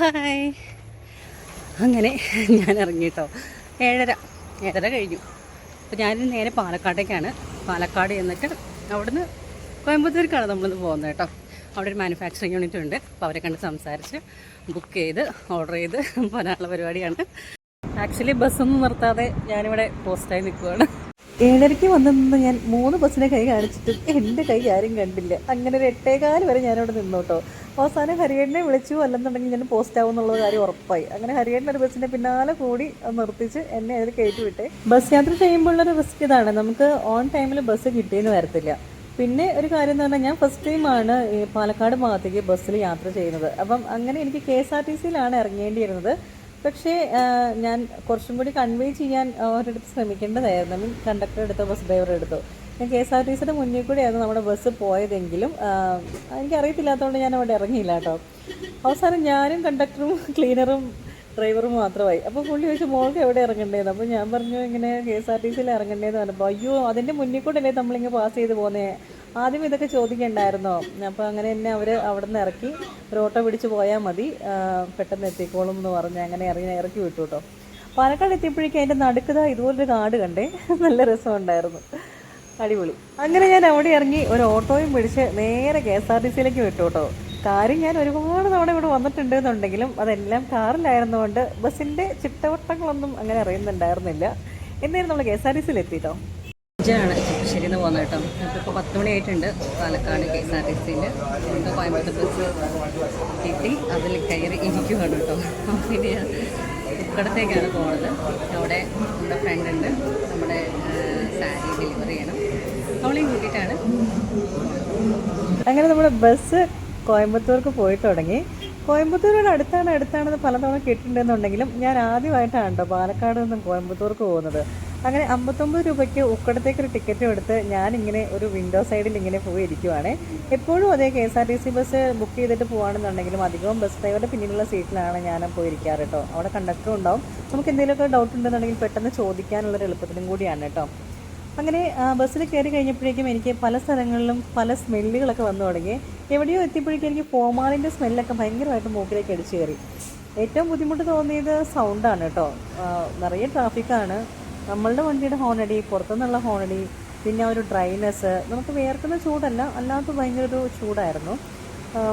Hi. അങ്ങനെ ഞാൻ ഇറങ്ങി കേട്ടോ. ഏഴര ഏഴര കഴിഞ്ഞു. അപ്പോൾ ഞാൻ നേരെ പാലക്കാടേക്കാണ് പാലക്കാട് ചെന്നിട്ട് അവിടുന്ന് കോയമ്പത്തൂർക്കാണ് നമ്മളിന്ന് പോകുന്നത് കേട്ടോ. അവിടെ ഒരു മാനുഫാക്ചറിങ് യൂണിറ്റ് ഉണ്ട്. അപ്പോൾ അവരെ കണ്ട് സംസാരിച്ച് ബുക്ക് ചെയ്ത് ഓർഡർ ചെയ്ത് പോകാനുള്ള പരിപാടിയാണ്. ആക്ച്വലി ബസ്സൊന്നും നിർത്താതെ ഞാനിവിടെ പോസ്റ്റായി നിൽക്കുകയാണ് ഏഴരയ്ക്ക് വന്നു ഞാൻ മൂന്ന് ബസ്സിനെ കൈ കാണിച്ചിട്ട് എന്റെ കൈ ആരും കണ്ടില്ല. അങ്ങനെ ഒരു എട്ടേകാൽ വരെ ഞാനവിടെ നിന്നു കേട്ടോ അവസാനം ഹരിയേട്ടനെ വിളിച്ചു. അല്ലെന്നുണ്ടെങ്കിൽ ഞാൻ പോസ്റ്റ് ആവും എന്നുള്ള കാര്യം ഉറപ്പായി. അങ്ങനെ ഹരിയേട്ടൻ ഒരു ബസ്സിന്റെ പിന്നാലെ കൂടി നിർത്തിച്ച് എന്നെ അതിൽ കയറ്റി വിട്ടെ. ബസ് യാത്ര ചെയ്യുമ്പോഴുള്ളൊരു റിസ്ക് ഇതാണ്. നമുക്ക് ഓൺ ടൈമിൽ ബസ് കിട്ടിയെന്ന് വരത്തില്ല. പിന്നെ ഒരു കാര്യം എന്ന് പറഞ്ഞാൽ ഞാൻ ഫസ്റ്റ് ടൈമാണ് പാലക്കാട് ഭാഗത്തേക്ക് ബസ്സിൽ യാത്ര ചെയ്യുന്നത്. അപ്പം അങ്ങനെ എനിക്ക് കെ എസ് ആർ ടി സിയിലാണ് ഇറങ്ങേണ്ടിയിരുന്നത്. പക്ഷേ ഞാൻ കുറച്ചും കൂടി കൺവേ ചെയ്യാൻ അവരുടെ ശ്രമിക്കേണ്ടതായിരുന്നു. മീൻ കണ്ടക്ടർ എടുത്തോ ബസ് ഡ്രൈവർ എടുത്തോ. ഞാൻ കെ എസ് ആർ ടി സിയുടെ മുന്നിൽ കൂടെയായിരുന്നു നമ്മുടെ ബസ് പോയതെങ്കിലും എനിക്കറിയത്തില്ലാത്തതുകൊണ്ട് ഞാൻ അവിടെ ഇറങ്ങിയില്ല കേട്ടോ. അവസാനം ഞാനും കണ്ടക്ടറും ക്ലീനറും ഡ്രൈവറും മാത്രമായി. അപ്പോൾ പുള്ളി ചോദിച്ചു മോൾക്ക് എവിടെ ഇറങ്ങണ്ടേന്ന്? അപ്പോൾ ഞാൻ പറഞ്ഞു ഇങ്ങനെ കെ എസ് ആർ ടി സിയിൽ ഇറങ്ങണ്ടേന്ന് പറഞ്ഞപ്പോൾ അയ്യോ അതിന്റെ മുന്നിൽ കൂടെ അല്ലേ നമ്മളിങ്ങനെ പാസ് ചെയ്ത് പോകുന്നേ ആദ്യം ഇതൊക്കെ ചോദിക്കണ്ടായിരുന്നോ? അപ്പോൾ അങ്ങനെ തന്നെ അവർ അവിടെ നിന്ന് ഇറക്കി. ഒരു ഓട്ടോ പിടിച്ച് പോയാൽ മതി. പെട്ടെന്ന് എത്തിക്കോളും എന്ന് പറഞ്ഞ് അങ്ങനെ ഇറങ്ങി ഇറക്കി വിട്ടു കേട്ടോ. പാലക്കാട് എത്തിയപ്പോഴേക്കും അതിന്റെ നടുക്കത ഇതുപോലൊരു കാട് കണ്ടേ. നല്ല രസമുണ്ടായിരുന്നു. അടിപൊളി. അങ്ങനെ ഞാൻ അവിടെ ഇറങ്ങി ഒരു ഓട്ടോയും പിടിച്ച് നേരെ കെ എസ് ആർ ടി സിയിലേക്ക് വിട്ടു കേട്ടോ. കാര്യം ഞാൻ ഒരുപാട് തവണ ഇവിടെ വന്നിട്ടുണ്ട് എന്നുണ്ടെങ്കിലും അതെല്ലാം കാറിലായിരുന്നുകൊണ്ട് ബസ്സിന്റെ ചിട്ടവട്ടങ്ങളൊന്നും അങ്ങനെ അറിയുന്നുണ്ടായിരുന്നില്ല. എന്നായിരുന്നു നമ്മൾ കെ എസ് ആർ ടി സിയിൽ എത്തിട്ടോ? എന്ന് പോകുന്നത് കേട്ടോ. ഇപ്പോൾ പത്ത് മണി ആയിട്ടുണ്ട് Palakkad K S R T സിയിൽ നമുക്ക് കോയമ്പത്തൂർ ബസ് കിട്ടി. അതിൽ കയറി ഇരിക്കുകയാണ് കേട്ടോ. പിന്നെ ഉക്കടത്തേക്കാണ് പോകുന്നത് അവിടെ നമ്മുടെ ഫ്രണ്ട് ഉണ്ട്. നമ്മുടെ സാരി ഡെലിവറി ചെയ്യണം. അവളെയും കൂട്ടിയിട്ടാണ്. അങ്ങനെ നമ്മുടെ ബസ് കോയമ്പത്തൂർക്ക് പോയി തുടങ്ങി. കോയമ്പത്തൂരോട് അടുത്താണ് അടുത്താണെന്ന് പലതവണ കേട്ടിട്ടുണ്ടെന്നുണ്ടെങ്കിലും ഞാൻ ആദ്യമായിട്ടാണ് കേട്ടോ പാലക്കാട് നിന്നും കോയമ്പത്തൂർക്ക് പോകുന്നത്. അങ്ങനെ അമ്പത്തൊമ്പത് രൂപയ്ക്ക് ഉക്കടത്തേക്കൊരു ടിക്കറ്റും എടുത്ത് ഞാനിങ്ങനെ ഒരു വിൻഡോ സൈഡിൽ ഇങ്ങനെ പോയി ഇരിക്കുവാണ് എപ്പോഴും അതേ K S R T C bus book ചെയ്തിട്ട് പോകുകയാണെന്നുണ്ടെങ്കിലും അധികവും ബസ് ഡ്രൈവറുടെ പിന്നിലുള്ള സീറ്റിലാണ് ഞാൻ പോയിരിക്കാറ് കേട്ടോ അവിടെ കണ്ടക്ടറും ഉണ്ടാവും. നമുക്ക് എന്തെങ്കിലുമൊക്കെ ഡൗട്ട് ഉണ്ടെന്നുണ്ടെങ്കിൽ പെട്ടെന്ന് ചോദിക്കാനുള്ളൊരു എളുപ്പത്തിലും കൂടിയാണ് കേട്ടോ അങ്ങനെ ബസ്സിൽ കയറി കഴിഞ്ഞപ്പോഴേക്കും എനിക്ക് പല സ്ഥലങ്ങളിലും പല സ്മെല്ലുകളൊക്കെ വന്നു തുടങ്ങി. എവിടെയോ എത്തിയപ്പോഴേക്കും എനിക്ക് ഫോമാളിന്റെ സ്മെല്ലൊക്കെ ഭയങ്കരമായിട്ട് മൂക്കിലേക്ക് അടിച്ചു കയറി. ഏറ്റവും ബുദ്ധിമുട്ട് തോന്നിയത് സൗണ്ടാണ് കേട്ടോ നിറയെ ട്രാഫിക്കാണ് നമ്മളുടെ വണ്ടിയുടെ ഹോണടി പുറത്തുനിന്നുള്ള ഹോണടി പിന്നെ ഒരു ഡ്രൈനെസ് നമുക്ക് വേർക്കുന്ന ചൂടല്ല അല്ലാത്ത ഭയങ്കര ഒരു ചൂടായിരുന്നു.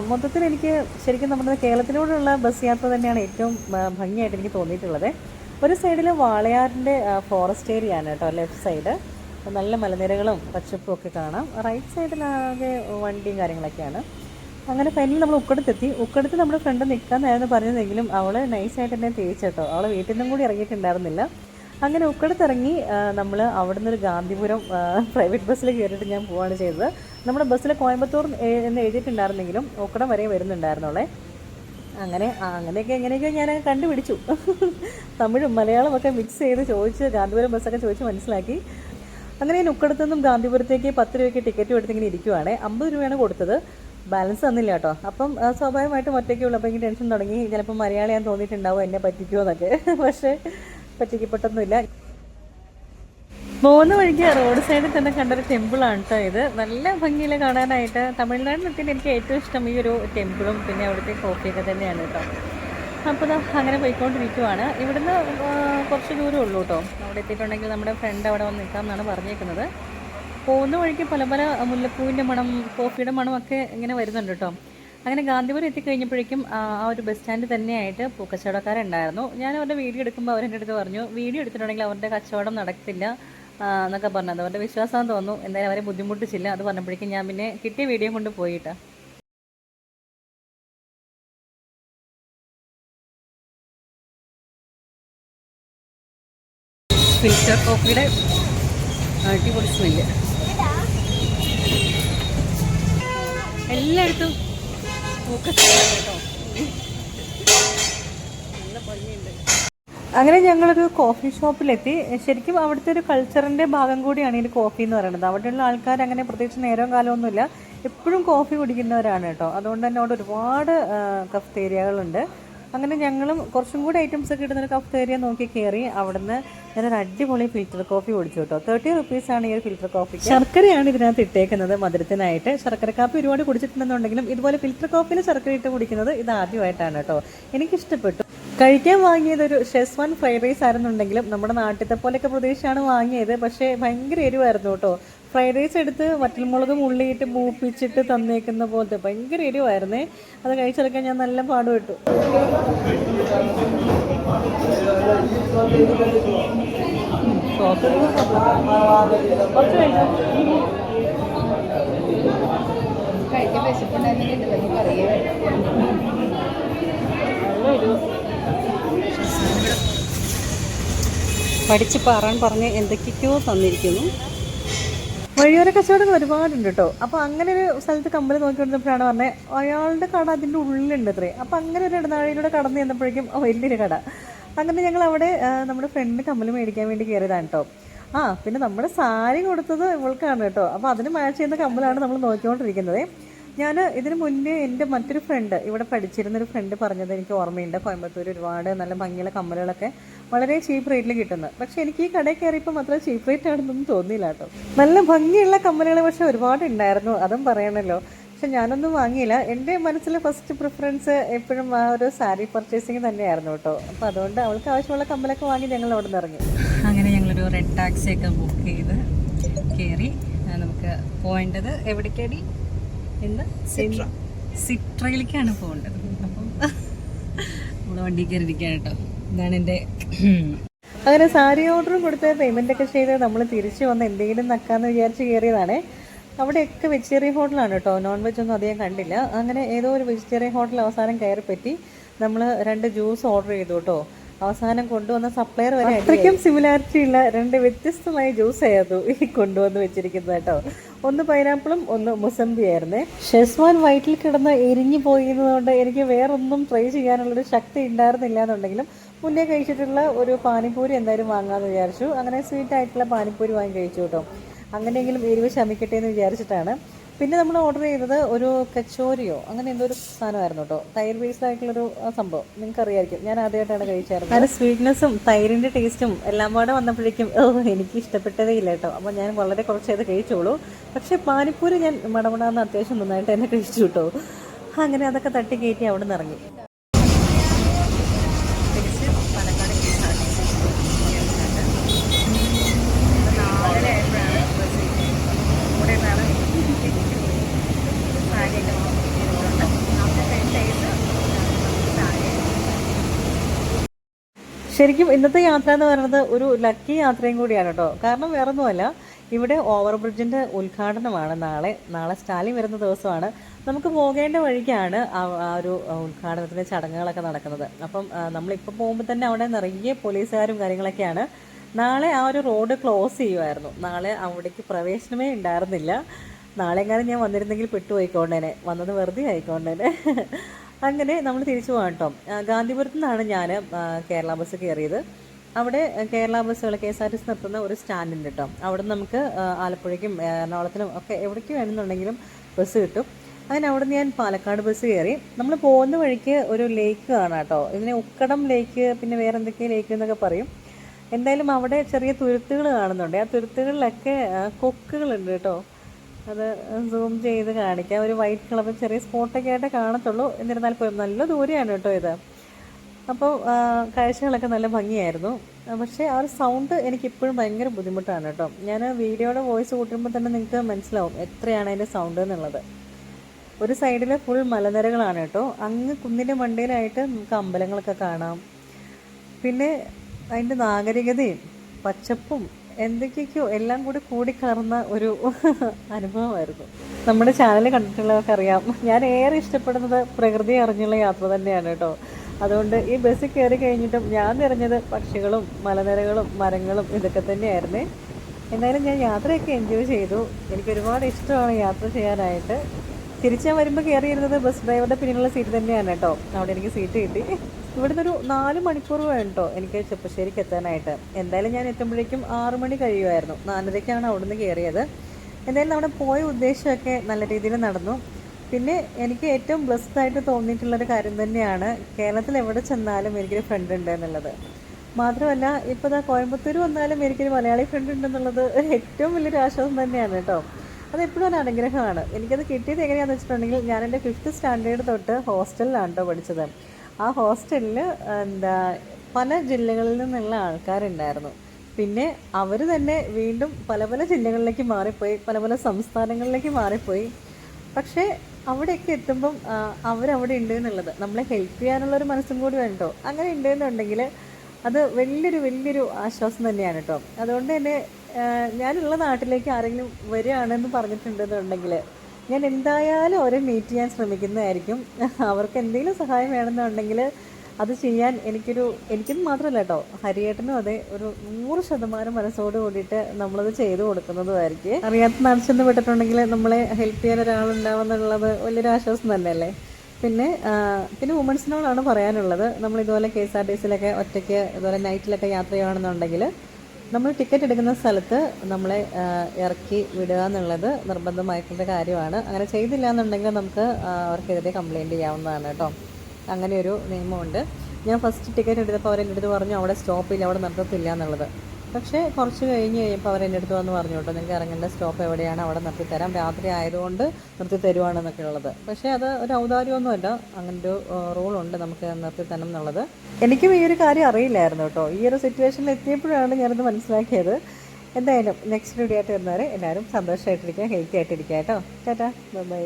മൊത്തത്തിൽ എനിക്ക് ശരിക്കും നമ്മുടെ കേരളത്തിലൂടെയുള്ള ബസ് യാത്ര തന്നെയാണ് ഏറ്റവും ഭംഗിയായിട്ട് എനിക്ക് തോന്നിയിട്ടുള്ളത്. ഒരു സൈഡിൽ വാളയാറിന്റെ ഫോറസ്റ്റ് ഏരിയ ആണ് കേട്ടോ ലെഫ്റ്റ് സൈഡ് നല്ല മലനിരകളും പച്ചപ്പും ഒക്കെ കാണാം. റൈറ്റ് സൈഡിലാകെ വണ്ടിയും കാര്യങ്ങളൊക്കെയാണ്. അങ്ങനെ ഫൈനലി നമ്മൾ ഉക്കടത്തെത്തി. ഉക്കടത്ത് നമ്മുടെ ഫ്രണ്ട് നിൽക്കാമെന്നായിരുന്നു പറഞ്ഞതെങ്കിലും അവൾ നൈസായിട്ട് എന്നെ തേച്ചേട്ടോ അവൾ വീട്ടിൽ നിന്നും കൂടി ഇറങ്ങിയിട്ടുണ്ടായിരുന്നില്ല. അങ്ങനെ ഉക്കടത്തിറങ്ങി നമ്മൾ അവിടെ നിന്നൊരു ഗാന്ധിപുരം പ്രൈവറ്റ് ബസ്സിൽ കയറിയിട്ട് ഞാൻ പോവാണ് ചെയ്തത്. നമ്മുടെ ബസ്സിൽ കോയമ്പത്തൂർ എന്ന് എഴുതിയിട്ടുണ്ടായിരുന്നെങ്കിലും ഉക്കടം വരെ വരുന്നുണ്ടായിരുന്നോളെ അങ്ങനെ അങ്ങനെയൊക്കെ എങ്ങനെയൊക്കെ ഞാൻ കണ്ടുപിടിച്ചു. തമിഴും മലയാളം ഒക്കെ മിക്സ് ചെയ്ത് ചോദിച്ച് ഗാന്ധിപുരം ബസ്സൊക്കെ ചോദിച്ച് മനസ്സിലാക്കി. അങ്ങനെ ഞാൻ ഉക്കടത്തു നിന്നും ഗാന്ധിപുരത്തേക്ക് പത്ത് രൂപയ്ക്ക് ടിക്കറ്റ് എടുത്ത് ഇങ്ങനെ ഇരിക്കുവാണ്. അമ്പത് രൂപയാണ് കൊടുത്തത്. ബാലൻസ് തന്നില്ല കേട്ടോ. അപ്പം സ്വാഭാവികമായിട്ടും ഒറ്റയ്ക്കുള്ളൂ അപ്പോൾ എനിക്ക് ടെൻഷൻ തുടങ്ങി. ചിലപ്പോൾ മലയാളിയാൻ തോന്നിയിട്ടുണ്ടാവും എന്നെ പറ്റിക്കുമോ എന്നൊക്കെ. പക്ഷേ പറ്റിക്കപ്പെട്ടൊന്നുമില്ല. പോകുന്ന വഴിക്ക് റോഡ് സൈഡിൽ തന്നെ കണ്ടൊരു ടെമ്പിളാണ് കേട്ടോ ഇത്. നല്ല ഭംഗിയിൽ കാണാനായിട്ട് നിൽക്കുന്ന എനിക്ക് ഏറ്റവും ഇഷ്ടം ഈ ഒരു ടെമ്പിളും പിന്നെ അവിടുത്തെ കോഫിയൊക്കെ തന്നെയാണ് കേട്ടോ അപ്പോൾ അങ്ങനെ പോയിക്കൊണ്ടിരിക്കുവാണ്. ഇവിടുന്ന് കുറച്ച് ദൂരം ഉള്ളൂ കേട്ടോ അവിടെ എത്തിയിട്ടുണ്ടെങ്കിൽ നമ്മുടെ ഫ്രണ്ട് അവിടെ വന്ന് നിൽക്കാം എന്നാണ് പറഞ്ഞേക്കുന്നത്. പോകുന്ന വഴിക്ക് പല പല മുല്ലപ്പൂവിന്റെ മണം കോഫിയുടെ മണമൊക്കെ ഇങ്ങനെ വരുന്നുണ്ട് കേട്ടോ അങ്ങനെ ഗാന്ധിപുരം എത്തിക്കഴിഞ്ഞപ്പോഴേക്കും ആ ആ ഒരു ബസ് സ്റ്റാൻഡ് തന്നെയായിട്ട് പൂക്കച്ചവടക്കാരുണ്ടായിരുന്നു. ഞാൻ അവരുടെ വീഡിയോ എടുക്കുമ്പോൾ അവരെന്റെ അടുത്ത് പറഞ്ഞു വീഡിയോ എടുത്തിട്ടുണ്ടെങ്കിൽ അവരുടെ കച്ചവടം നടക്കില്ല എന്നൊക്കെ പറഞ്ഞത് അവരുടെ വിശ്വാസം തോന്നുന്നു. എന്തായാലും അവരെ ബുദ്ധിമുട്ടിച്ചില്ല. അത് പറഞ്ഞപ്പോഴേക്കും ഞാൻ പിന്നെ കിട്ടിയ വീഡിയോ കൊണ്ട് പോയിട്ടാ. ഫിൽറ്റർ കോഫിയുടെ അടിപൊളി സ്മെല്ല് എല്ലായിടത്തും നല്ല അങ്ങനെ ഞങ്ങളൊരു കോഫി ഷോപ്പിലെത്തി ശരിക്കും അവിടുത്തെ ഒരു കൾച്ചറിന്റെ ഭാഗം കൂടിയാണ് ഈ കോഫി എന്ന് പറയുന്നത്. അവിടെയുള്ള ആൾക്കാർ അങ്ങനെ പ്രത്യേകിച്ച് നേരവും കാലമൊന്നുമില്ല എപ്പോഴും കോഫി കുടിക്കുന്നവരാണ് കേട്ടോ. അതുകൊണ്ട് തന്നെ അവിടെ ഒരുപാട് കഫ്തേരിയകളുണ്ട് അങ്ങനെ ഞങ്ങളും കുറച്ചും കൂടി ഐറ്റംസ് ഒക്കെ ഇടുന്നൊരു കഫ് ഏരിയ നോക്കി കയറി അവിടുന്ന് ഞാനൊരു അടിപൊളി ഫിൽറ്റർ കോഫി കുടിച്ചു കേട്ടോ. തേർട്ടി റുപ്പീസാണ് ഈ ഒരു ഫിൽറ്റർ കോഫി ശർക്കരയാണ് ഇതിനകത്ത് ഇട്ടേക്കുന്നത് മധുരത്തിനായിട്ട്. ശർക്കര കാപ്പി ഒരുപാട് കുടിച്ചിട്ടുണ്ടെന്നുണ്ടെങ്കിലും ഇതുപോലെ ഫിൽറ്റർ കോഫിയിൽ ശർക്കര ഇട്ട് കുടിക്കുന്നത് ഇത് ആദ്യമായിട്ടാണ് കേട്ടോ. എനിക്കിഷ്ടപ്പെട്ടു. കഴിക്കാൻ വാങ്ങിയത് ഒരു ഷെസ്വാൻ ഫ്രൈഡ് റൈസ് ആയിരുന്നുണ്ടെങ്കിലും നമ്മുടെ നാട്ടിലത്തെ പോലെയൊക്കെ പ്രതീക്ഷയാണ് വാങ്ങിയത്. പക്ഷേ ഭയങ്കര എരിവായിരുന്നു കേട്ടോ. ഫ്രൈഡ് റൈസ് എടുത്ത് വറ്റൽമുളകും ഉള്ളിയിട്ട് മൂപ്പിച്ചിട്ട് തന്നേക്കുന്ന പോലത്തെ ഭയങ്കര എരിവായിരുന്നേ. അത് കഴിച്ചെടുക്കാൻ ഞാൻ നല്ല പാടുപെട്ടു. കഴിക്കാൻ പഠിച്ച് പാറാൻ പറഞ്ഞ് എന്തൊക്കെയോ തന്നിരിക്കുന്നു. വഴിയോര കച്ചവടങ്ങൾ ഒരുപാടുണ്ട് കേട്ടോ അപ്പോൾ അങ്ങനെ ഒരു സ്ഥലത്ത് കമ്പനി നോക്കിക്കൊണ്ടിരുന്നപ്പോഴാണ് പറഞ്ഞത് അയാളുടെ കട അതിന്റെ ഉള്ളിലുണ്ട് അത്രേ അപ്പോൾ അങ്ങനെ ഒരു ഇടനാഴിയിലൂടെ കടന്നു ചെന്നപ്പോഴേക്കും വലിയൊരു കട. അങ്ങനെ ഞങ്ങൾ അവിടെ നമ്മുടെ ഫ്രണ്ടിന് കമ്മൽ മേടിക്കാൻ വേണ്ടി കയറിയതാണ് കേട്ടോ ആ പിന്നെ നമ്മുടെ സാരി കൊടുത്തത് ഇവൾക്കാണ് കേട്ടോ അപ്പോൾ അതിന് മാച്ച് ചെയ്യുന്ന കമ്മലാണ് നമ്മൾ നോക്കിക്കൊണ്ടിരിക്കുന്നത്. ഞാൻ ഇതിന് മുന്നേ എന്റെ മറ്റൊരു ഫ്രണ്ട് ഇവിടെ പഠിച്ചിരുന്നൊരു ഫ്രണ്ട് പറഞ്ഞത് എനിക്ക് ഓർമ്മയുണ്ട്. കോയമ്പത്തൂർ ഒരുപാട് നല്ല ഭംഗിയുള്ള കമ്മലുകളൊക്കെ. വളരെ ചീപ്പ് റേറ്റിൽ കിട്ടുന്നത്. പക്ഷെ എനിക്ക് ഈ കടയിൽ കയറിയപ്പോൾ അത്ര ചീപ്പ് റേറ്റ് ആണെന്നൊന്നും തോന്നിയില്ല കേട്ടോ. നല്ല ഭംഗിയുള്ള കമ്മലുകൾ പക്ഷെ ഒരുപാട് ഉണ്ടായിരുന്നു അതും പറയണല്ലോ. പക്ഷെ ഞാനൊന്നും വാങ്ങിയില്ല. എന്റെ മനസ്സിൽ ഫസ്റ്റ് പ്രിഫറൻസ് എപ്പോഴും ആ ഒരു സാരി പർച്ചേസിങ് തന്നെയായിരുന്നു കേട്ടോ. അപ്പോൾ അതുകൊണ്ട് അവൾക്ക് ആവശ്യമുള്ള കമ്മലൊക്കെ വാങ്ങി ഞങ്ങൾ അവിടെ നിന്ന് ഇറങ്ങി. അങ്ങനെ ഞങ്ങളൊരു റെഡ് ടാക്സി ഒക്കെ ബുക്ക് ചെയ്ത് കയറി. നമുക്ക് പോകേണ്ടത് എവിടേക്കടി? എന്താ? സിട്രയിലേക്കാണ് പോകേണ്ടത്. അപ്പം നമ്മൾ വണ്ടി കയറിയിരിക്കുകയാണ് കേട്ടോ. ഇതാണ് എന്റെ അങ്ങനെ സാരി ഓർഡറും കൊടുത്ത് പേയ്മെന്റ് ഒക്കെ ചെയ്ത് നമ്മൾ തിരിച്ചു വന്ന് എന്തെങ്കിലും നക്കാന്ന് വിചാരിച്ച് കയറിയതാണേ അവിടെയൊക്കെ വെജിറ്റേറിയൻ ഹോട്ടലാണ് കേട്ടോ. നോൺ വെജ് ഒന്നും അധികം കണ്ടില്ല. അങ്ങനെ ഏതോ ഒരു വെജിറ്റേറിയൻ ഹോട്ടൽ അവസാനം കയറി പറ്റി നമ്മൾ രണ്ട് ജ്യൂസ് ഓർഡർ ചെയ്തു കേട്ടോ. അവസാനം കൊണ്ടുവന്ന സപ്ലയർ വരെ അത്രയ്ക്കും സിമിലാരിറ്റി ഉള്ള രണ്ട് വ്യത്യസ്തമായ ജ്യൂസ് ആയിരുന്നു ഈ കൊണ്ടുവന്ന് വെച്ചിരിക്കുന്നത് കേട്ടോ. ഒന്ന് പൈനാപ്പിളും ഒന്ന് മുസംബി ആയിരുന്നേ. ഷെസ്വാൻ വയറ്റിൽ കിടന്ന് എരിഞ്ഞു പോയിരുന്നതുകൊണ്ട് എനിക്ക് വേറൊന്നും ട്രൈ ചെയ്യാനുള്ളൊരു ശക്തി ഉണ്ടായിരുന്നില്ല എന്നുണ്ടെങ്കിലും മുന്നേ കഴിച്ചിട്ടുള്ള ഒരു പാനിപ്പൂരി എന്തായാലും വാങ്ങാമെന്ന് വിചാരിച്ചു. അങ്ങനെ സ്വീറ്റ് ആയിട്ടുള്ള പാനിപ്പൂരി വാങ്ങി കഴിച്ചു കേട്ടോ. അങ്ങനെയെങ്കിലും എരിവ് ശമിക്കട്ടെ എന്ന് വിചാരിച്ചിട്ടാണ്. പിന്നെ നമ്മൾ ഓർഡർ ചെയ്തത് ഒരു കച്ചോരിയോ അങ്ങനെ എന്തോ ഒരു സാധനമായിരുന്നു കേട്ടോ. തൈര് ബേസ്ഡ് ആയിട്ടുള്ളൊരു സംഭവം. നിങ്ങൾക്ക് അറിയായിരിക്കും ഞാൻ ആദ്യമായിട്ടാണ് കഴിച്ചായിരുന്നത്. അതിന്റെ സ്വീറ്റ്നെസ്സും തൈരിന്റെ ടേസ്റ്റും എല്ലാം പാടെ വന്നപ്പോഴേക്കും ഓ എനിക്ക് ഇഷ്ടപ്പെട്ടതേ ഇല്ല കേട്ടോ. അപ്പോൾ ഞാൻ വളരെ കുറച്ചേ അത് കഴിച്ചോളൂ പക്ഷേ പാനിപ്പൂരി ഞാൻ മടമടാന്ന് അത്യാവശ്യം നന്നായിട്ട് തന്നെ കഴിച്ചു കേട്ടോ. അങ്ങനെ അതൊക്കെ തട്ടി കയറ്റി അവിടെ നിന്ന് ഇറങ്ങി തിരിച്ച് പാലക്കാട് നാലര ആയപ്പോഴാണ് ബസ് കൂടെ നിന്നാണ് സാരിയൊക്കെ നോക്കിയിട്ടുണ്ട് അന്നത്തെ ടേസ്റ്റ് ശരിക്കും ഇന്നത്തെ യാത്ര എന്ന് പറയുന്നത് ഒരു ലക്കി യാത്രയും കൂടിയാണ് കേട്ടോ കാരണം വേറൊന്നുമല്ല ഇവിടെ ഓവർ ബ്രിഡ്ജിന്റെ ഉദ്ഘാടനമാണ് നാളെ. നാളെ സ്റ്റാലിൻ വരുന്ന ദിവസമാണ്. നമുക്ക് പോകേണ്ട വഴിക്കാണ് ആ ഒരു ഉദ്ഘാടനത്തിന്റെ ചടങ്ങുകളൊക്കെ നടക്കുന്നത്. അപ്പം നമ്മളിപ്പോൾ പോകുമ്പോൾ തന്നെ അവിടെ നിറയെ പോലീസുകാരും കാര്യങ്ങളൊക്കെയാണ്. നാളെ ആ ഒരു റോഡ് ക്ലോസ് ചെയ്യുമായിരുന്നു നാളെ അവിടേക്ക് പ്രവേശനമേ ഉണ്ടായിരുന്നില്ല. നാളെ എങ്ങാനും ഞാൻ വന്നിരുന്നെങ്കിൽ പെട്ടുപോയിക്കോണ്ടേനെ. വന്നത് വെറുതെ ആയിക്കോണ്ടേനെ. അങ്ങനെ നമ്മൾ തിരിച്ചു പോകാം കേട്ടോ. ഗാന്ധിപുരത്ത് നിന്നാണ് ഞാൻ കേരള ബസ് കയറിയത്. അവിടെ കേരള ബസ്സുകൾ K S R T C നിർത്തുന്ന ഒരു സ്റ്റാൻഡുണ്ട് കേട്ടോ. അവിടെ നമുക്ക് ആലപ്പുഴയ്ക്കും എറണാകുളത്തിനും ഒക്കെ എവിടേക്ക് വേണമെന്നുണ്ടെങ്കിലും ബസ് കിട്ടും. അങ്ങനെ അവിടെ ഞാൻ പാലക്കാട് ബസ് കയറി. നമ്മൾ പോകുന്ന വഴിക്ക് ഒരു ലേക്ക് കാണാം കേട്ടോ. ഇതിനെ ഉക്കടം ലേക്ക് പിന്നെ വേറെ എന്തൊക്കെയാണ് ലേക്ക് എന്നൊക്കെ പറയും. എന്തായാലും അവിടെ ചെറിയ തുരുത്തുകൾ കാണുന്നുണ്ട്. ആ തുരുത്തുകളിലൊക്കെ കൊക്കുകളുണ്ട് കേട്ടോ. അത് സൂം ചെയ്ത് കാണിക്കാം. ഒരു വൈറ്റ് കളർ ചെറിയ സ്പോട്ടൊക്കെ ആയിട്ട് കാണത്തുള്ളൂ. എന്നിരുന്നാൽ പോലും നല്ല ദൂരെയാണ് കേട്ടോ ഇത്. അപ്പോൾ കാഴ്ചകളൊക്കെ നല്ല ഭംഗിയായിരുന്നു. പക്ഷേ ആ ഒരു സൗണ്ട് എനിക്കിപ്പോഴും ഭയങ്കര ബുദ്ധിമുട്ടാണ് കേട്ടോ. ഞാൻ വീഡിയോയുടെ വോയിസ് കൂട്ടുമ്പോൾ തന്നെ നിങ്ങൾക്ക് മനസ്സിലാവും എത്രയാണ് അതിന്റെ സൗണ്ട് എന്നുള്ളത്. ഒരു സൈഡിൽ ഫുൾ മലനിരകളാണ് കേട്ടോ. അങ്ങ് കുന്നിന്റെ മണ്ടയിലായിട്ട് നമുക്ക് അമ്പലങ്ങളൊക്കെ കാണാം. പിന്നെ അതിന്റെ നാഗരികതയും പച്ചപ്പും എന്തൊക്കെയൊക്കെയോ എല്ലാം കൂടി കൂടിക്കലർന്ന ഒരു അനുഭവമായിരുന്നു. നമ്മുടെ ചാനൽ കണ്ടിട്ടുള്ളവർക്ക് അറിയാം. ഞാൻ ഏറെ ഇഷ്ടപ്പെടുന്നത് പ്രകൃതി അറിഞ്ഞുള്ള യാത്ര തന്നെയാണ് കേട്ടോ. അതുകൊണ്ട് ഈ ബസ് കയറി കഴിഞ്ഞിട്ടും ഞാൻ നിറഞ്ഞത് പക്ഷികളും മലനിരകളും മരങ്ങളും ഇതൊക്കെ തന്നെയായിരുന്നേ. എന്തായാലും ഞാൻ യാത്രയൊക്കെ എൻജോയ് ചെയ്തു. എനിക്ക് ഒരുപാട് ഇഷ്ടമാണ് യാത്ര ചെയ്യാനായിട്ട്. തിരിച്ചാൽ വരുമ്പോൾ കയറിയിരുന്നത് ബസ് ഡ്രൈവറുടെ പിന്നിലുള്ള സീറ്റ് തന്നെയാണ് കേട്ടോ. അവിടെ എനിക്ക് സീറ്റ് കിട്ടി. ഇവിടുന്ന് ഒരു നാല് മണിക്കൂർ വേണം കേട്ടോ എനിക്ക് ചെപ്പശ്ശേരിക്ക് എത്താനായിട്ട്. എന്തായാലും ഞാൻ എത്തുമ്പോഴേക്കും ആറ് മണി കഴിയുമായിരുന്നു. നാലരയ്ക്കാണ് അവിടുന്ന് കയറിയത്. എന്തായാലും അവിടെ പോയ ഉദ്ദേശമൊക്കെ നല്ല രീതിയിൽ നടന്നു. പിന്നെ എനിക്ക് ഏറ്റവും ബ്ലസ്ഡ് ആയിട്ട് തോന്നിയിട്ടുള്ളൊരു കാര്യം തന്നെയാണ് കേരളത്തിൽ എവിടെ ചെന്നാലും എനിക്കൊരു ഫ്രണ്ട് ഉണ്ട് എന്നുള്ളത്. മാത്രമല്ല ഇപ്പോൾ ഇതാ കോയമ്പത്തൂർ വന്നാലും എനിക്കൊരു മലയാളി ഫ്രണ്ട് ഉണ്ടെന്നുള്ളത് ഒരു ഏറ്റവും വലിയൊരു ആശ്വാസം തന്നെയാണ് കേട്ടോ. അത് എപ്പോഴും ഒരു അനുഗ്രഹമാണ്. എനിക്കത് കിട്ടിയത് എങ്ങനെയാണെന്ന് വെച്ചിട്ടുണ്ടെങ്കിൽ ഞാൻ എന്റെ ഫിഫ്ത്ത് സ്റ്റാൻഡേർഡ് തൊട്ട് ഹോസ്റ്റലിലാണ് കേട്ടോ പഠിച്ചത്. ആ ഹോസ്റ്റലിൽ എന്താ പല ജില്ലകളിൽ നിന്നുള്ള ആൾക്കാരുണ്ടായിരുന്നു. പിന്നെ അവർ തന്നെ വീണ്ടും പല പല ജില്ലകളിലേക്ക് മാറിപ്പോയി പല പല സംസ്ഥാനങ്ങളിലേക്ക് മാറിപ്പോയി. പക്ഷേ അവിടെയൊക്കെ എത്തുമ്പം അവരവിടെ ഉണ്ട് എന്നുള്ളത് നമ്മളെ ഹെൽപ്പ് ചെയ്യാനുള്ളൊരു മനസ്സും കൂടി വേണ്ടോ അങ്ങനെ ഉണ്ട് എന്നുണ്ടെങ്കിൽ അത് വലിയൊരു വലിയൊരു ആശ്വാസം തന്നെയാണ് കേട്ടോ അതുകൊണ്ട് തന്നെ ഞാനുള്ള നാട്ടിലേക്ക് ആരെങ്കിലും വരികയാണെന്ന് പറഞ്ഞിട്ടുണ്ടെന്നുണ്ടെങ്കിൽ ഞാൻ എന്തായാലും അവരെ മീറ്റ് ചെയ്യാൻ ശ്രമിക്കുന്നതായിരിക്കും. അവർക്ക് എന്തെങ്കിലും സഹായം വേണമെന്നുണ്ടെങ്കിൽ അത് ചെയ്യാൻ എനിക്കൊരു എനിക്കെന്ന് മാത്രമല്ല കേട്ടോ ഹരിയേട്ടനും അതെ ഒരു നൂറ് ശതമാനം മനസ്സോട് കൂടിയിട്ട് നമ്മളത് ചെയ്തു കൊടുക്കുന്നതുമായിരിക്കും. അറിയാത്ത നടിച്ചെന്ന് വിട്ടിട്ടുണ്ടെങ്കിൽ നമ്മളെ ഹെൽപ്പ് ചെയ്യാൻ ഒരാളുണ്ടാവുമെന്നുള്ളത് വലിയൊരു ആശ്വാസം തന്നെയല്ലേ? പിന്നെ പിന്നെ വുമൻസിനോടാണ് പറയാനുള്ളത്. നമ്മൾ ഇതുപോലെ കെ എസ് ആർ ടി സിയിലൊക്കെ ഒറ്റയ്ക്ക് ഇതുപോലെ നൈറ്റിലൊക്കെ യാത്ര ചെയ്യുകയാണെന്നുണ്ടെങ്കിൽ നമ്മൾ ടിക്കറ്റ് എടുക്കുന്ന സ്ഥലത്ത് നമ്മളെ ഇറക്കി വിടുക എന്നുള്ളത് നിർബന്ധമായിട്ടുള്ള കാര്യമാണ്. അങ്ങനെ ചെയ്തില്ല എന്നുണ്ടെങ്കിൽ നമുക്ക് അവർക്കെതിരെ കംപ്ലയിന്റ് ചെയ്യാവുന്നതാണ് കേട്ടോ. അങ്ങനെ ഒരു നിയമമുണ്ട്. ഞാൻ ഫസ്റ്റ് ടിക്കറ്റ് എടുത്തപ്പോൾ അവരെന്റെ അടുത്ത് പറഞ്ഞു അവിടെ സ്റ്റോപ്പില്ല അവിടെ നിർത്തത്തില്ല എന്നുള്ളത്. പക്ഷേ കുറച്ച് കഴിഞ്ഞ് കഴിയുമ്പോൾ അവർ എന്റെ അടുത്ത് വന്ന് പറഞ്ഞു കേട്ടോ നിങ്ങൾക്ക് ഇറങ്ങേണ്ട സ്റ്റോപ്പ് എവിടെയാണ്? അവിടെ നിർത്തി തരാം. രാത്രി ആയതുകൊണ്ട് നിർത്തി തരുവാണെന്നൊക്കെ ഉള്ളത്. പക്ഷേ അത് ഒരു ഔദാര്യമൊന്നുമല്ല. ഒരു റൂളുണ്ട്. നമുക്ക് നിർത്തി തരണം എന്നുള്ളത്. എനിക്കും ഈ ഒരു കാര്യം അറിയില്ലായിരുന്നു കേട്ടോ. ഈ ഒരു സിറ്റുവേഷനിൽ എത്തിയപ്പോഴാണ് ഞാനത് മനസ്സിലാക്കിയത്. എന്തായാലും നെക്സ്റ്റ് വീഡിയോ ആയിട്ട് വരുന്നവരെ എല്ലാവരും സന്തോഷമായിട്ടിരിക്കുക ഹെൽത്തി ആയിട്ടിരിക്കുക കേട്ടോ. ചേട്ടാ ബൈ.